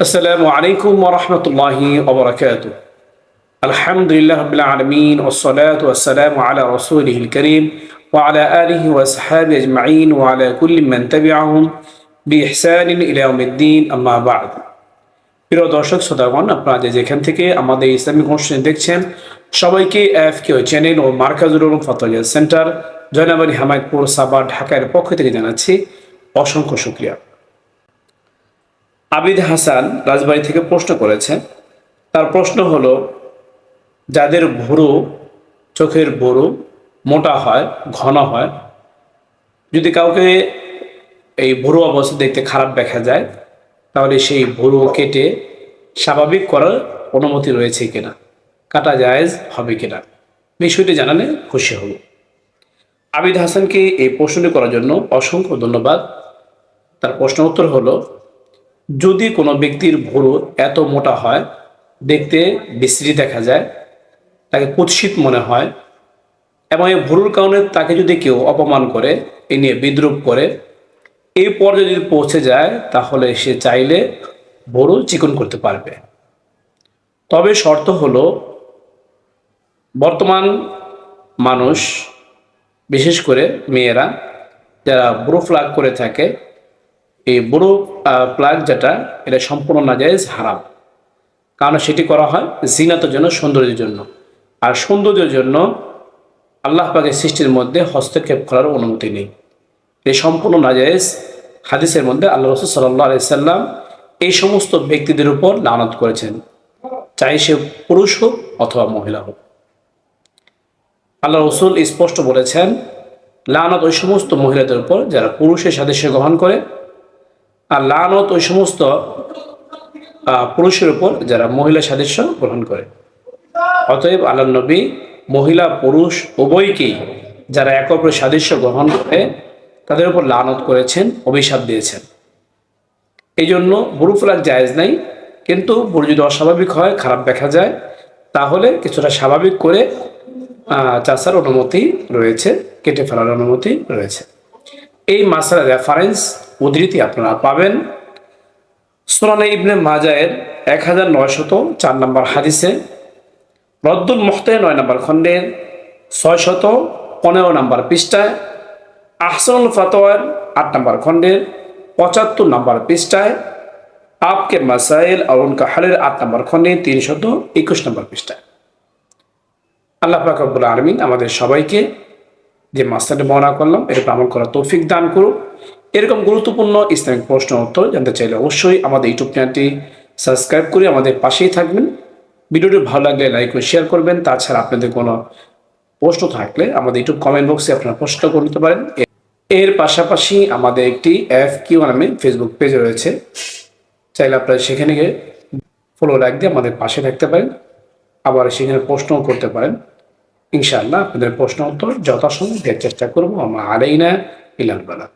السلام عليكم ورحمة الله وبركاته الحمد لله رب العالمين والصلاة والسلام على رسوله الكريم وعلى آله وصحابه أجمعين وعلى كل من تبعهم بإحسان إلى يوم الدين أما بعد প্রিয় দর্শক শ্রোতাগণ আপনারা যে যেখান থেকে আমাদের ইসলামিক অনুষ্ঠান দেখছেন সবাইকে এফ কেউ চ্যানেল ও মার্কাজুল উলুম ফতোয়া সেন্টার জয়নাবাড়ি হামায়তপুর সাবার ঢাকার পক্ষ থেকে জানাচ্ছি অসংখ্য শুক্রিয়া আবিদ হাসান রাজবাড়ি থেকে প্রশ্ন করেছেন তার প্রশ্ন হলো, যাদের ভুরু চোখের ভুরু মোটা হয়, ঘন হয়, যদি কাউকে এই ভুরু অবস্থা দেখতে খারাপ দেখা যায়, তাহলে সেই ভুরু কেটে স্বাভাবিক করার অনুমতি রয়েছে কিনা, কাটা জায়েজ হবে কিনা? বিষয়টি জানালে খুশি হব। আবিদ হাসানকে এই প্রশ্নটি করার জন্য অসংখ্য ধন্যবাদ। তার প্রশ্ন উত্তর হলো যদি কোনো ব্যক্তির ভুরু এত মোটা হয়, দেখতে বিশ্রী দেখা যায়, তাকে কুৎসিত মনে হয় এবং এই ভুরুর কারণে তাকে যদি কেউ অপমান করে, এ নিয়ে বিদ্রুপ করে এই পর্যায়ে যদি পৌঁছে যায়, তাহলে সে চাইলে ভুরু চিকন করতে পারবে। তবে শর্ত হলো, বর্তমান মানুষ, বিশেষ করে মেয়েরা, যারা ব্রু ফ্লাগ করে থাকে এই বুড়ো প্লাগ যেটা, এটা সম্পূর্ণ নাজাইজ হারাম। কারণ সেটি করা হয় জিনাতের জন্য, সৌন্দর্যের জন্য। আর সৌন্দর্যের জন্য আল্লাহ পাকের সৃষ্টির মধ্যে হস্তক্ষেপ করার অনুমতি নেই। এই সম্পূর্ণ নাজাইজ হাদিসের মধ্যে আল্লাহ রসুল সাল্লাহ আলাইসাল্লাম এই সমস্ত ব্যক্তিদের উপর লানত করেছেন। চাই সে পুরুষ হোক অথবা মহিলা হোক। আল্লাহ রসুল স্পষ্ট বলেছেন, লানত ওই সমস্ত মহিলাদের উপর যারা পুরুষের সাদৃশ্য গ্রহণ করে আর লানত ওই সমস্ত পুরুষের উপর যারা মহিলা সাদৃশ্য গ্রহণ করে। অতএব আল্লাহ নবী মহিলা, পুরুষ উভয়কেই যারা এক অপরের সাদৃশ্য গ্রহণ করে, তাদের উপর লানত করেছেন, অভিশাপ দিয়েছেন। এই জন্য বুড়ো ফেলার জায়েজ নাই, কিন্তু বুড়ো যদি অস্বাভাবিক হয়, খারাপ দেখা যায়, তাহলে কিছুটা স্বাভাবিক করে চাষার অনুমতি রয়েছে, কেটে ফেলার অনুমতি রয়েছে। এই মাসার রেফারেন্স উদ্ধৃতি আপনারা পাবেন। সোনানে ইবনে মাজায়ের এক হাজার নয়শত চার নম্বর হাদিসে, রদ্দুল মুহতে নয় নম্বর খণ্ডের ছয়শত পনেরো নম্বর পৃষ্ঠায়, আহসানুল ফাতোয়ার আট নম্বর খণ্ডের পঁচাত্তর নম্বর পৃষ্ঠায় আপকে মাসাইল অরুণ কাহালের আট নম্বর খণ্ডে, তিনশত একুশ নম্বর পৃষ্ঠায়। আল্লাহ পাকবুল আলমিন আমাদের সবাইকে যে মাস্টারটি বর্ণনা করলাম এটা আমল করার তৌফিক দান করুক। এরকম গুরুত্বপূর্ণ ইসলামিক প্রশ্ন উত্তর জানতে চাইলে অবশ্যই আমাদের ইউটিউব চ্যানেলটি সাবস্ক্রাইব করে আমাদের পাশেই থাকবেন। ভিডিওটি ভালো লাগলে লাইক করে শেয়ার করবেন। তাছাড়া আপনাদের কোনো প্রশ্ন থাকলে আমাদের ইউটিউব কমেন্ট বক্সে আপনারা প্রশ্ন করে নিতে পারেন। এর পাশাপাশি আমাদের একটি এফ কিউ নামে ফেসবুক পেজ রয়েছে। চাইলে আপনারা সেখানে গিয়ে ফলো লাইক দিয়ে আমাদের পাশে থাকতে পারেন। আবার সেখানে প্রশ্নও করতে পারেন। ইনশাআল্লাহ আপনাদের প্রশ্ন উত্তর যথাসময় দেওয়ার চেষ্টা করব। আমরা আলাইনা ইলাল বালা